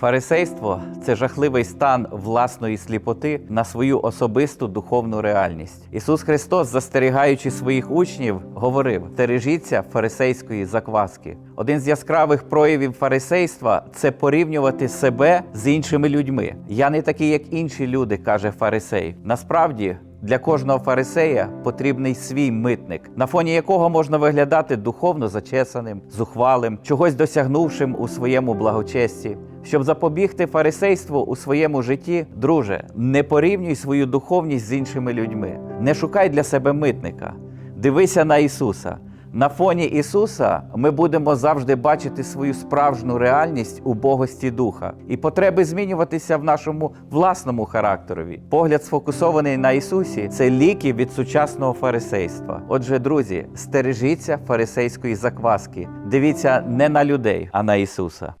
Фарисейство це жахливий стан власної сліпоти на свою особисту духовну реальність. Ісус Христос, застерігаючи своїх учнів, говорив: «Стережіться фарисейської закваски. Один з яскравих проявів фарисейства це порівнювати себе з іншими людьми. Я не такий, як інші люди, каже фарисей. Насправді. Для кожного фарисея потрібний свій митник, на фоні якого можна виглядати духовно зачесаним, зухвалим, чогось досягнувшим у своєму благочесті. Щоб запобігти фарисейству у своєму житті, друже, не порівнюй свою духовність з іншими людьми, не шукай для себе митника. Дивися на Ісуса. На фоні Ісуса ми будемо завжди бачити свою справжню реальність у богості духа і потреби змінюватися в нашому власному характерові. Погляд сфокусований на Ісусі це ліки від сучасного фарисейства. Отже, друзі, стережіться фарисейської закваски. Дивіться не на людей, а на Ісуса.